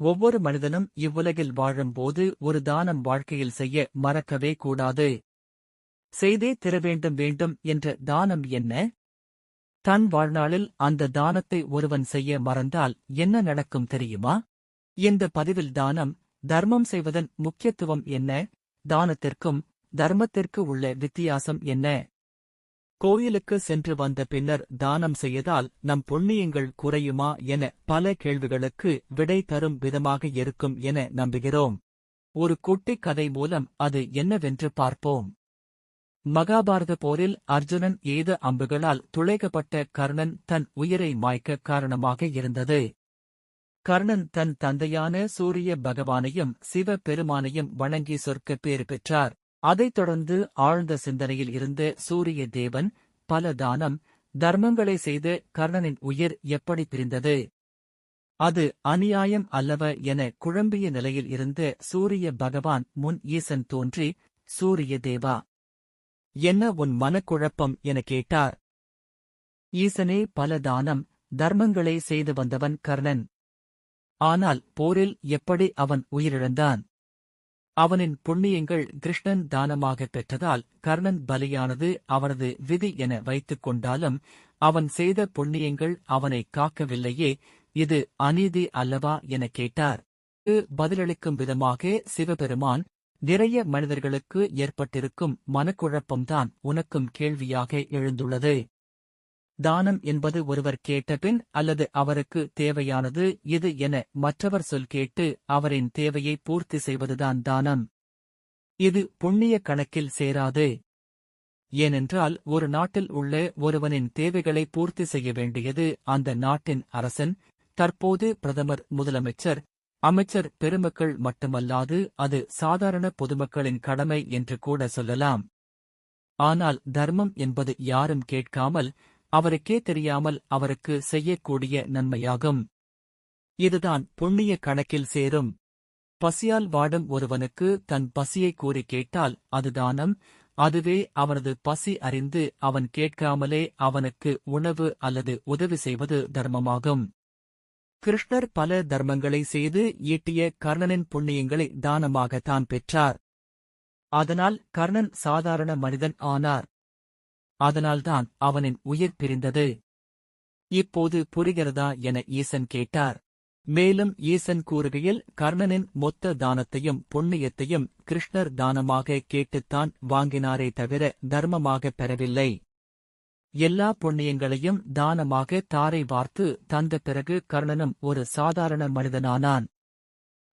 ஒவ்வொரு மனிதனும் இவ்வுலகில் வாழும்போது ஒரு தானம் வாழ்க்கையில் செய்ய மறக்கவே கூடாது. செய்தே தர வேண்டும் வேண்டும் என்ற தானம் என்ன? தன் வாழ்நாளில் அந்த தானத்தை ஒருவன் செய்ய மறந்தால் என்ன நடக்கும் தெரியுமா? இந்த பதிவில் தானம் தர்மம் செய்வதன் முக்கியத்துவம் என்ன? தானத்திற்கும் தர்மத்திற்கு உள்ள வித்தியாசம் என்ன? கோயிலுக்கு சென்று வந்த பின்னர் தானம் செய்யதால் நம் புண்ணியங்கள் குறையுமா என பல கேள்விகளுக்கு விடை தரும் விதமாக இருக்கும் என நம்புகிறோம். ஒரு குட்டிக் கதை மூலம் அது என்னவென்று பார்ப்போம். மகாபாரத போரில் அர்ஜுனன் ஏத அம்புகளால் துளைக்கப்பட்ட கர்ணன் தன் உயிரை மாய்க்க காரணமாக இருந்தது. கர்ணன் தன் தந்தையான சூரிய பகவானையும் சிவ பெருமானையும் வணங்கி சொர்க்க பேறு பெற்றார். அதைத் தொடர்ந்து ஆழ்ந்த சிந்தனையில் இருந்த சூரிய தேவன் பல தானம் தர்மங்களை செய்து கர்ணனின் உயிர் எப்படி பிரிந்தது? அது அநியாயம் அல்லவ என குழம்பிய நிலையில் இருந்த சூரிய பகவான் முன் ஈசன் தோன்றி சூரிய தேவா என்ன உன் மனக்குழப்பம்? என கேட்டார். ஈசனே பல தானம் தர்மங்களை செய்து வந்தவன் கர்ணன். ஆனால் போரில் எப்படி அவன் உயிரிழந்தான்? அவனின் புண்ணியங்கள் கிருஷ்ணன் தானமாகப் பெற்றதால் கர்ணன் பலியானது அவனது விதி என வைத்துக் கொண்டாலும் அவன் செய்த புண்ணியங்கள் அவனை காக்கவில்லையே இது அநீதி அல்லவா என கேட்டார். பதிலளிக்கும் விதமாக சிவபெருமான் நிறைய மனிதர்களுக்கு ஏற்பட்டிருக்கும் மனக்குழப்பம்தான் உனக்கும் கேள்வியாக எழுந்துள்ளது. தானம் என்பது ஒருவர் கேட்டபின் அல்லது அவருக்கு தேவையானது இது என மற்றவர் சொல் கேட்டு அவரின் தேவையை பூர்த்தி செய்வதுதான் தானம். இது புண்ணிய கணக்கில் சேராது. ஏனென்றால் ஒரு நாட்டில் உள்ள ஒருவனின் தேவைகளை பூர்த்தி செய்ய வேண்டியது அந்த நாட்டின் அரசன் தற்போது பிரதமர் முதலமைச்சர் அமைச்சர் பெருமக்கள் மட்டுமல்லாது அது சாதாரண பொதுமக்களின் கடமை என்று கூட சொல்லலாம். ஆனால் தர்மம் என்பது யாரும் கேட்காமல் அவருக்கே தெரியாமல் அவருக்கு செய்யக்கூடிய நன்மையாகும். இதுதான் புண்ணிய கணக்கில் சேரும். பசியால் வாடும் ஒருவனுக்கு தன் பசியை கூறி கேட்டால் அது தானம். அதுவே அவனது பசி அறிந்து அவன் கேட்காமலே அவனுக்கு உணவு அல்லது உதவி செய்வது தர்மமாகும். கிருஷ்ணர் பல தர்மங்களை செய்து ஈட்டிய கர்ணனின் புண்ணியங்களை தானமாக தான் பெற்றார். அதனால் கர்ணன் சாதாரண மனிதன் ஆனார். அதனால்தான் அவனின் உயிர் பிரிந்தது. இப்போது புரிகிறதா என ஈசன் கேட்டார். மேலும் ஈசன் கூறுகையில் கர்ணனின் மொத்த தானத்தையும் புண்ணியத்தையும் கிருஷ்ணர் தானமாக கேட்டுத்தான் வாங்கினாரே தவிர தர்மமாக பெறவில்லை. எல்லா புண்ணியங்களையும் தானமாக தாரை வார்த்து தந்த பிறகு கர்ணனும் ஒரு சாதாரண மனிதனானான்.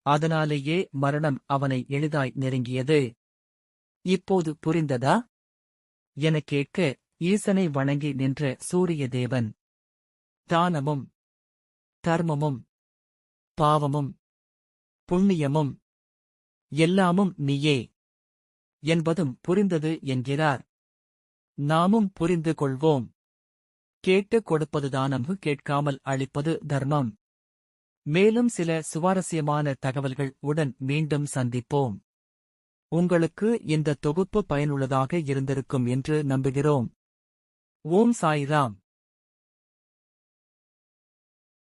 அதனாலேயே மரணம் அவனை எளிதாய் நெருங்கியது. இப்போது புரிந்ததா? என கேட்க ஈசனை வணங்கி நின்ற சூரிய தேவன் தானமும் தர்மமும் பாவமும் புண்ணியமும் எல்லாமும் நீயே என்பதும் புரிந்தது என்கிறார். நாமும் புரிந்து கொள்வோம். கேட்டுக் கொடுப்பது தானம் கேட்காமல் அளிப்பது தர்மம். மேலும் சில சுவாரஸ்யமான தகவல்கள் உடன் மீண்டும் சந்திப்போம். உங்களுக்கு இந்த தொகுப்பு பயனுள்ளதாக இருந்திருக்கும் என்று நம்புகிறோம். ஓம் சாய்ராம்.